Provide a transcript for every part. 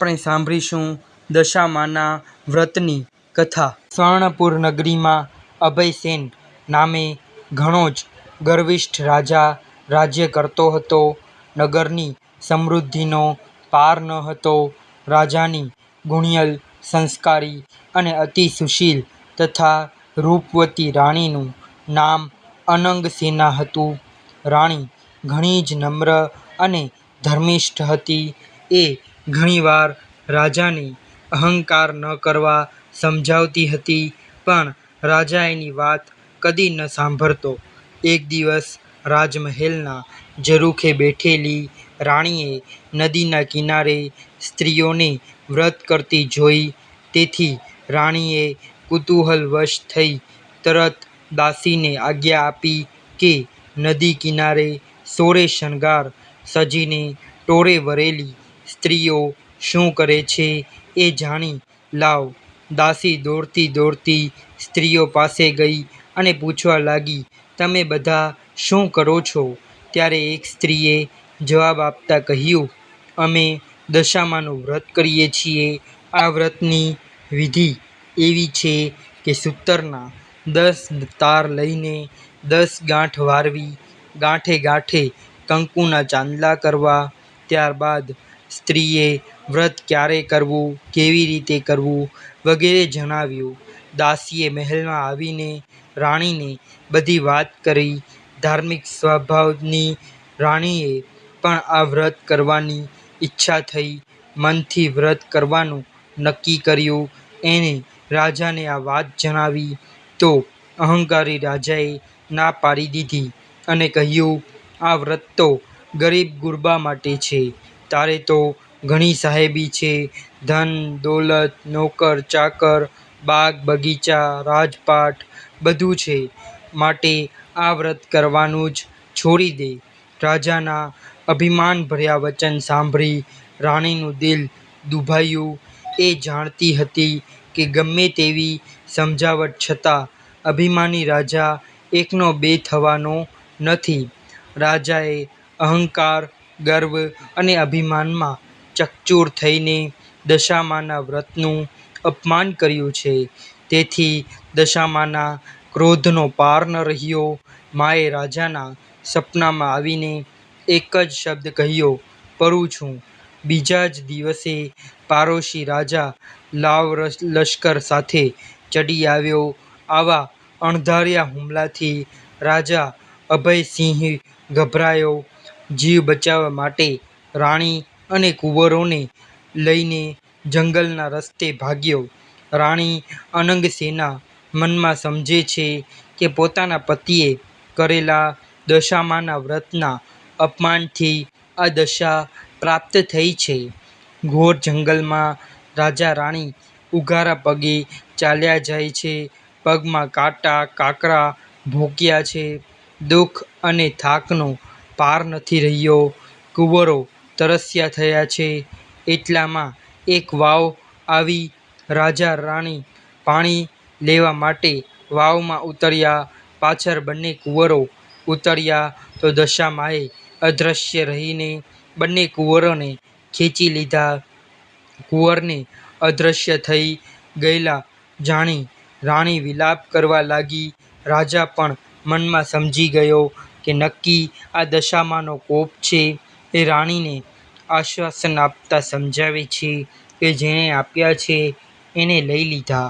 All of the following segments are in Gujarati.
આપણે સાંભળીશું દશામાના વ્રતની કથા. સ્વર્ણપુર નગરીમાં અભયસેન નામે ઘણો જ ગર્વિષ્ઠ રાજા રાજ્ય કરતો હતો. નગરની સમૃદ્ધિનો પાર ન હતો. રાજાની ગુણિયલ, સંસ્કારી અને અતિ સુશીલ તથા રૂપવતી રાણીનું નામ અનંગસેના હતું. રાણી ઘણી જ નમ્ર અને ધર્મિષ્ઠ હતી. એ ઘણી વાર રાજાને અહંકાર ન કરવા સમજાવતી હતી, પણ રાજા એની વાત કદી ન સાંભળતો. એક દિવસ રાજમહેલના ઝરૂખે બેઠેલી રાણીએ નદીના કિનારે સ્ત્રીઓને વ્રત કરતી જોઈ. તેથી રાણીએ કુતૂહલવશ થઈ તરત દાસીને આજ્ઞા આપી કે નદી કિનારે સોળે શણગાર સજીને ટોળે વરેલી સ્ત્રીઓ શું કરે છે એ જાણી લાવ. દાસી દોડતી દોડતી સ્ત્રીઓ પાસે ગઈ અને પૂછવા લાગી તમે બધા શું કરો છો? ત્યારે એક સ્ત્રીએ જવાબ આપતા કહ્યું અમે દશામાનું વ્રત કરીએ છીએ. આ વ્રતની વિધિ એવી છે કે સૂતરના દસ તાર લઈને દસ ગાંઠ વારવી, ગાંઠે ગાંઠે કંકુના ચાંદલા કરવા. ત્યારબાદ સ્ત્રીએ વ્રત ક્યારે કરવું, કેવી રીતે કરવું વગેરે જણાવ્યું. દાસીએ મહેલમાં આવીને રાણીને બધી વાત કરી. ધાર્મિક સ્વભાવની રાણીએ પણ આ વ્રત કરવાની ઈચ્છા થઈ. મનથી વ્રત કરવાનું નક્કી કર્યું. એણે રાજાને આ વાત જણાવી તો અહંકારી રાજાએ ના પાડી દીધી અને કહ્યું આ વ્રત તો ગરીબ-ગુરબા માટે છે. તારે તો ઘણી સાહેબી છે, ધન દોલત, નોકર ચાકર, બાગ બગીચા, રાજપાટ બધું છે માટે આ વ્રત કરવાનું જ છોડી દે. રાજાના અભિમાનભર્યા વચન સાંભળી રાણીનું દિલ દુભાયું. એ જાણતી હતી કે ગમે તેવી સમજાવટ છતાં અભિમાની રાજા એકનો બે થવાનો નથી. રાજાએ અહંકાર, ગર્વ અને અભિમાનમાં ચકચૂર થઈને દશામાના વ્રતનું અપમાન કર્યું છે. તેથી દશામાના ક્રોધનો પાર ન રહ્યો. માએ રાજાના સપનામાં આવીને એક જ શબ્દ કહ્યો, પરું છું. બીજા જ દિવસે પારોશી રાજા લાવ લશ્કર સાથે ચડી આવ્યો. આવા અણધાર્યા હુમલાથી રાજા અભયસિંહ ગભરાયો. જીવ બચાવવા માટે રાણી અને કુંવરોને લઈને જંગલના રસ્તે ભાગ્યો. રાણી અનંગસેના મનમાં સમજે છે કે પોતાના પતિએ કરેલા દશામાના વ્રતના અપમાનથી આ દશા પ્રાપ્ત થઈ છે. ઘોર જંગલમાં રાજા-રાણી ઉઘાડા પગે ચાલ્યા જાય છે. પગમાં કાંટા, કાંકરા ભોંક્યા છે. દુઃખ અને થાકનો પાર નથી રહ્યો. કુંવરો તરસ્યા થયા છે. એટલામાં એક વાવ આવી. રાજા-રાણી પાણી લેવા માટે વાવમાં ઉતર્યા. પાછળ બંને કુંવરો ઉતર્યા તો દશામાએ અદૃશ્ય રહીને બંને કુંવરોને ખેંચી લીધા. કુંવરને અદૃશ્ય થઈ ગયેલા જાણી રાણી વિલાપ કરવા લાગી. રાજા પણ મનમાં સમજી ગયો કે નક્કી આ દશામાનો કોપ છે. એ રાણીને આશ્વાસન આપતા સમજાવે છે કે જેણે આપ્યા છે એણે લઈ લીધા,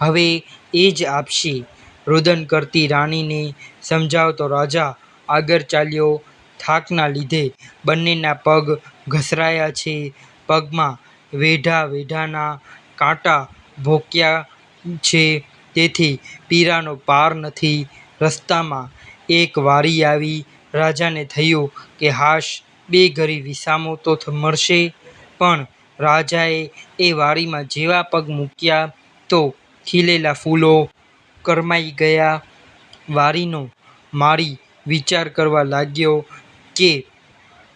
હવે એ જ આપશે. રુદન કરતી રાણીને સમજાવતો રાજા આગળ ચાલ્યો. થાકના લીધે બંનેના પગ ઘસરાયા છે. પગમાં વેઢા વેઢાના કાંટા ભોંક્યા છે તેથી પીરાનો પાર નથી. રસ્તામાં એક વારી આવી. રાજાને થયું કે હાશ, બે ઘરી વિસામો તો મળશે. પણ રાજાએ એ વાડીમાં જેવા પગ મૂક્યા તો ખીલેલા ફૂલો કરમાઈ ગયા. વાડીનો મારી વિચાર કરવા લાગ્યો કે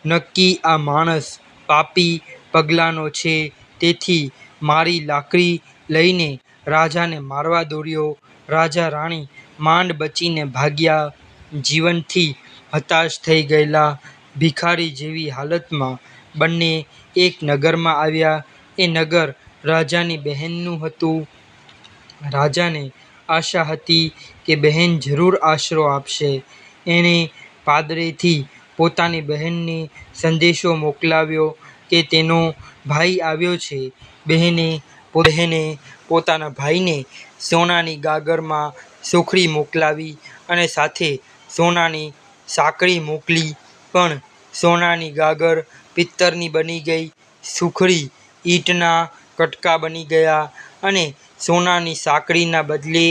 નક્કી આ માણસ પાપી પગલાનો છે. તેથી મારી લાકડી લઈને રાજાને મારવા દોડ્યો. રાજા-રાણી માંડ બચીને ભાગ્યા. જીવનથી હતાશ થઈ ગયેલા ભિખારી જેવી હાલતમાં બંને એક નગરમાં આવ્યા. એ નગર રાજાની બહેનનું હતું. રાજાને આશા હતી કે બહેન જરૂર આશરો આપશે. એણે પાદરેથી પોતાની બહેનને સંદેશો મોકલાવ્યો કે તેનો ભાઈ આવ્યો છે. બહેને બહેને પોતાના ભાઈને સોનાની ગાગરમાં સુખડી મોકલાવી અને સાથે સોનાની સાંકળી મોકલી. પણ સોનાની ગાગર પિત્તરની બની ગઈ, સુખડી ઈંટના કટકા બની ગયા અને સોનાની સાંકળીના બદલે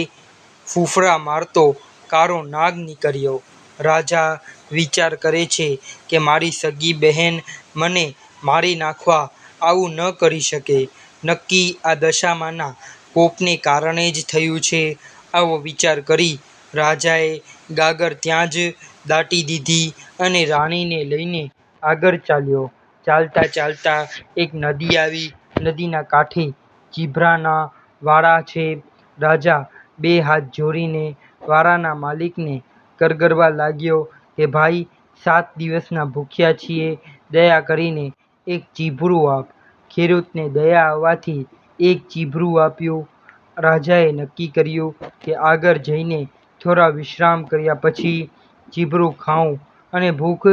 ફૂફરા મારતો કાળો નાગ નીકળ્યો. રાજા વિચાર કરે છે કે મારી સગી બહેન મને મારી નાખવા આવું ન કરી શકે. નક્કી આ દશામાંના કોપને કારણે જ થયું છે. આવો વિચાર કરી રાજાએ ગાગર ત્યાં જ દાટી દીધી અને રાણીને લઈને આગળ ચાલ્યો. ચાલતા ચાલતા એક નદી આવી. નદીના કાંઠે જીભરાના વાડા છે. રાજા બે હાથ જોડીને વાડાના માલિકને કરગરવા લાગ્યો કે ભાઈ સાત દિવસના ભૂખ્યા છીએ, દયા કરીને એક ચીભરું આપ. ખેડૂતને દયા આવવાથી એક ચીભરું આપ્યું. રાજાએ નક્કી કર્યું કે આગળ જઈને થોડો વિશ્રામ કર્યા પછી ચીભરું ખાઉં અને ભૂખ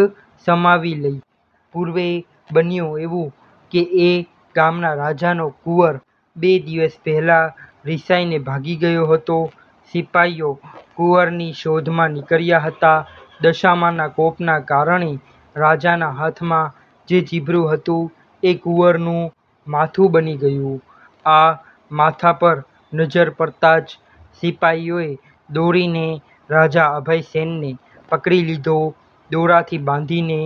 સમાવી લઈ પૂર્વે બન્યું એવું કે એ ગામના રાજાનો કુંવર બે દિવસ પહેલાં રિસાઈને ભાગી ગયો હતો. સિપાઈઓ કુંવરની શોધમાં નીકળ્યા હતા. દશામાના કોપના કારણે રાજાના હાથમાં જે જીભરું હતું એ કુંવરનું માથું બની ગયું. આ માથા પર નજર પડતાં જ સિપાઈઓએ દોડીને રાજા અભયસેનને પકડી લીધો. દોરાથી બાંધીને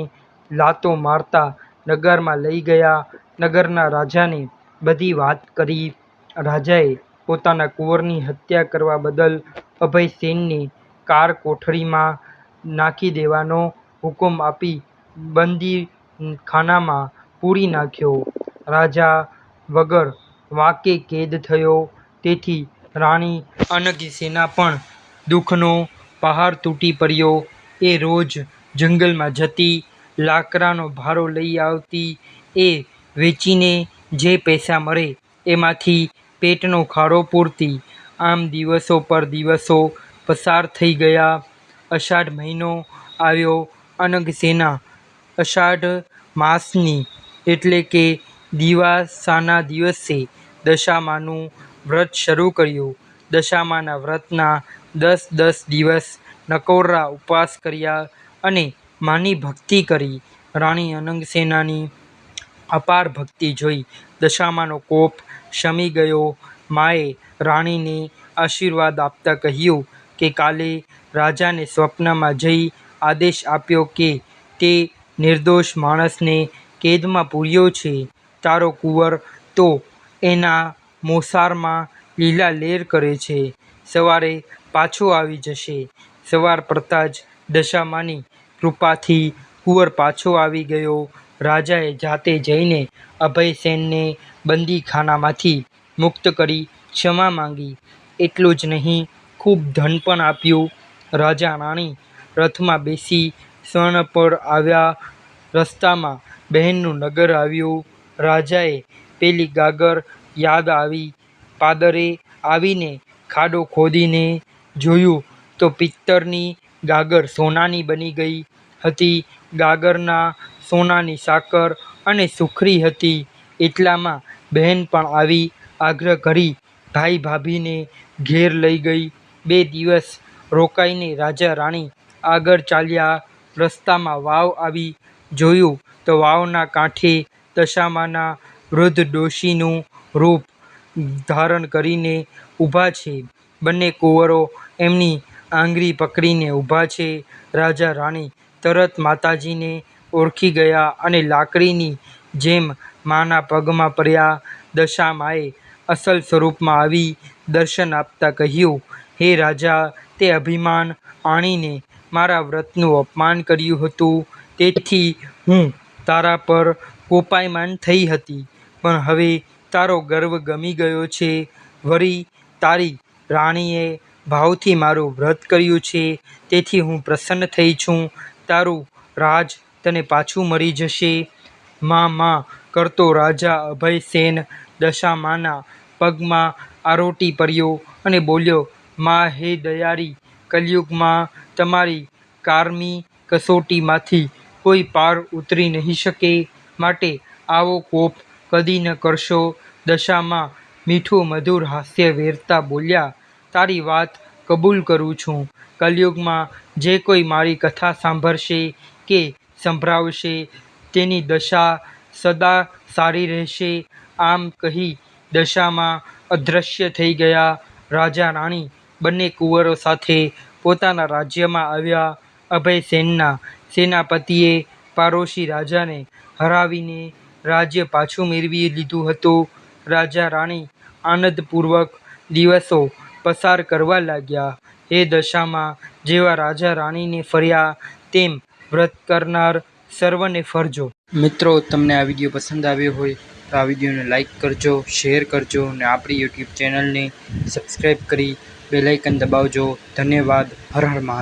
લાતો મારતા નગરમાં લઈ ગયા. નગરના રાજાને બધી વાત કરી. રાજાએ પોતાના કુંવરની હત્યા કરવા બદલ અભયસેનને કાર કોઠરીમાં નાખી દેવાનો હુકમ આપી બંદી ખાનામાં પૂરી નાખ્યો. રાજા વગર વાંકે કેદ થયો. તેથી રાણી અનગીસેના પણ દુઃખનો પહાડ તૂટી પડ્યો. એ રોજ જંગલમાં જતી, લાકડાનો ભારો લઈ આવતી. એ વેચીને જે પૈસા મળે એમાંથી પેટનો ખાડો પૂરતી. આમ દિવસો પર દિવસો પસાર થઈ ગયા. અષાઢ મહિનો આવ્યો. અનગસેના અષાઢ માસની એટલે કે દિવાસાના દિવસે દશામાનું વ્રત શરૂ કર્યું. દશામાના વ્રતના દસ દસ દિવસ નકોરરા ઉપવાસ કર્યા અને માની ભક્તિ કરી. રાણી અનંગસેનાની અપાર ભક્તિ જોઈ દશામાનો કોપ શમી ગયો. માએ રાણીને આશીર્વાદ આપતા કહ્યું કે કાલે રાજાને સ્વપ્નમાં જઈ આદેશ આપ્યો કે તે નિર્દોષ માણસને કેદમાં પૂર્યો છે. તારો કુંવર તો એના મોસાળમાં લીલાલેર કરે છે. સવારે પાછો આવી જશે. સવાર પડતાં જ દશામાની કૃપાથી કુંવર પાછો આવી ગયો. રાજાએ જાતે જઈને અભયસેનને બંદીખાનામાંથી મુક્ત કરી ક્ષમા માંગી. એટલું જ નહીં, ખૂબ ધન પણ આપ્યું. રાજા-રાણી રથમાં બેસી સણપર આવ્યા. રસ્તામાં બહેનનું નગર આવ્યું. રાજાએ પેલી ગાગર યાદ આવી. પાદરે આવીને ખાડો ખોદીને જોયું તો પિત્તરની ગાગર સોનાની બની ગઈ હતી. ગાગરના સોનાની સાકર અને સુખરી હતી. એટલામાં બહેન પણ આવી આગ્રહ કરી ભાઈ-ભાભીને ઘેર લઈ ગઈ. બે દિવસ રોકાઈને રાજા-રાણી આગળ ચાલ્યા. રસ્તામાં વાવ આવી. જોયું તો વાવના કાંઠે દશામાના વૃદ્ધ ડોશીનું રૂપ ધારણ કરીને ઊભા છે. બંને કુંવરો એમની આંગળી પકડીને ઊભા છે. રાજા-રાણી તરત માતાજીને ઓળખી ગયા અને લાકડીની જેમ માના પગમાં પડ્યા. દશામાએ અસલ સ્વરૂપમાં આવી દર્શન આપતા કહ્યું, હે રાજા તે અભિમાન આણીને મારા વ્રતનું અપમાન કર્યું હતું. તેથી હું તારા પર કોપાયમાન થઈ હતી. પણ હવે તારો ગર્વ ગમી ગયો છે. વળી તારી રાણીએ ભાવથી મારું વ્રત કર્યું છે. તેથી હું પ્રસન્ન થઈ છું. તારું રાજ તને પાછું મળી જશે. મા મા કરતો રાજા અભયસેન દશામાના પગમાં આરોટી પડ્યો અને બોલ્યો, મા, હે દયારી કલયુગમાં તમારી કારમી કસોટીમાંથી કોઈ પાર ઉતરી નહીં શકે માટે આવો કોપ કદી ન કરશો દશામાં મીઠું, મધુર, હાસ્ય, વેરતા બોલ્યા, તારી વાત કબૂલ કરું છું. કલિયુગમાં જે કોઈ મારી કથા સાંભળશે કે સંભળાવશે, તેની દશા સદા સારી રહેશે. આમ કહી દશામાં અદૃશ્ય થઈ ગયા રાજા રાણી. બંને કુંવરો સાથે પોતાના રાજ્યમાં આવ્યા અભયસેનના સેનાપતિએ પારોશી રાજાને હરાવીને રાજ્ય પાછું મેળવી લીધું હતું. રાજા રાણી આનંદપૂર્વક દિવસો પસાર કરવા લાગ્યા. એ દશામાં જેવા રાજા રાણીને ફર્યા, તેમ વ્રત કરનાર સર્વને ફરજો. મિત્રો, તમને આ વીડિયો પસંદ આવ્યો હોય તો આ વિડીયોને લાઈક કરજો, શેર કરજો અને આપણી યુટ્યુબ ચેનલને સબસ્ક્રાઈબ કરી બેલાઇકન દબાવજો. ધન્યવાદ. હર હર મહાદેવ.